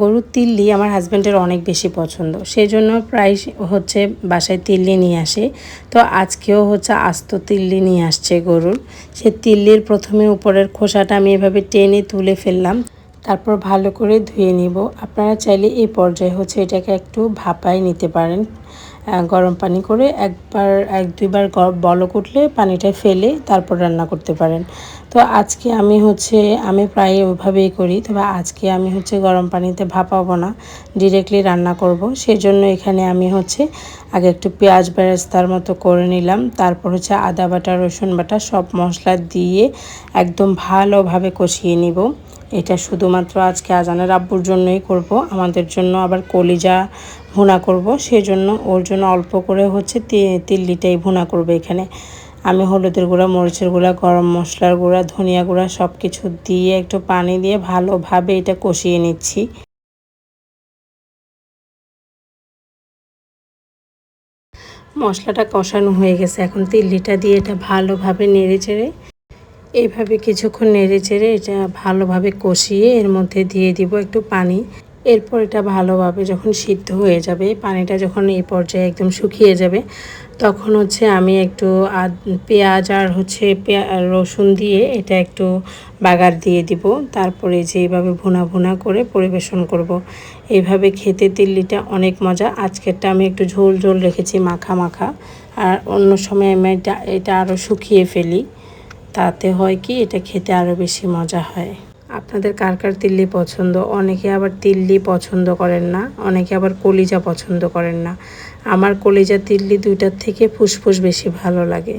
গরুর তিল্লি আমার হাজব্যান্ডের অনেক বেশি পছন্দ। সেই জন্য প্রায় হচ্ছে বাসায় তিল্লি নিয়ে আসে। তো আজকেও হচ্ছে আস্ত তিল্লি নিয়ে আসছে গরুর। সে তিল্লির প্রথমে উপরের খোসাটা আমি এভাবে টেনে তুলে ফেললাম। তারপর ভালো করে ধুয়ে নিব। আপনারা চাইলে এই পর্যায়ে হচ্ছে এটাকে একটু ভাপায় নিতে পারেন। গরম পানি করে একবার, এক দুইবার বলক উঠলে পানিটা ফেলে তারপর রান্না করতে পারেন। তো আজকে আমি হচ্ছে, আমি প্রায় ওইভাবেই করি, তবে আজকে আমি হচ্ছে গরম পানিতে ভাপাবো না ডিরেক্টলি রান্না করব। সেই জন্য এখানে আমি হচ্ছে আগে একটু পেঁয়াজ বেরেস্তার মতো করে নিলাম, তারপর হচ্ছে আদা বাটা, রসুন বাটা সব মশলা দিয়ে একদম ভালোভাবে কষিয়ে নিব। এটা শুধুমাত্র আজকে আজানের আব্বুর জন্যই করব। আমাদের জন্য আবার কলিজা ভুনা করব। সেই জন্য ওর জন্য অল্প করে হচ্ছে তিল্লিটাই ভুনা করবে এখানে। আমি হলুদের গুঁড়া, মরিচের গুঁড়া, গরম মশলার গুঁড়া, ধনিয়া গুঁড়া সব কিছু দিয়ে একটু পানি দিয়ে ভালোভাবে এটা কষিয়ে নিচ্ছি। মশলাটা কষানো হয়ে গেছে। এখন তিল্লিটা দিয়ে এটা ভালোভাবে নেড়ে চেড়ে এইভাবে কিছুক্ষণ নেড়ে চেড়ে এটা ভালোভাবে কষিয়ে এর মধ্যে দিয়ে দিব একটু পানি। এরপর এটা ভালোভাবে যখন সিদ্ধ হয়ে যাবে, পানিটা যখন এই পর্যায়ে একদম শুকিয়ে যাবে, তখন হচ্ছে আমি একটু পেঁয়াজ আর হচ্ছে রসুন দিয়ে এটা একটু বাগার দিয়ে দিব। তারপরে যে এইভাবে ভুনা ভুনা করে পরিবেশন করব। এইভাবে খেতে তিল্লিটা অনেক মজা। আজকেরটা আমি একটু ঝোল ঝোল রেখেছি মাখা মাখা। আর অন্য সময় আমি এটা এটা আরও শুকিয়ে ফেলি। তাতে হয় কি, এটা খেতে আরও বেশি মজা হয়। আপনাদের কার কার তিল্লি পছন্দ? অনেকে আবার তিল্লি পছন্দ করেন না, অনেকে আবার কলিজা পছন্দ করেন না। আমার কলিজা তিল্লি দুইটার থেকে ফুসফুস বেশি ভালো লাগে।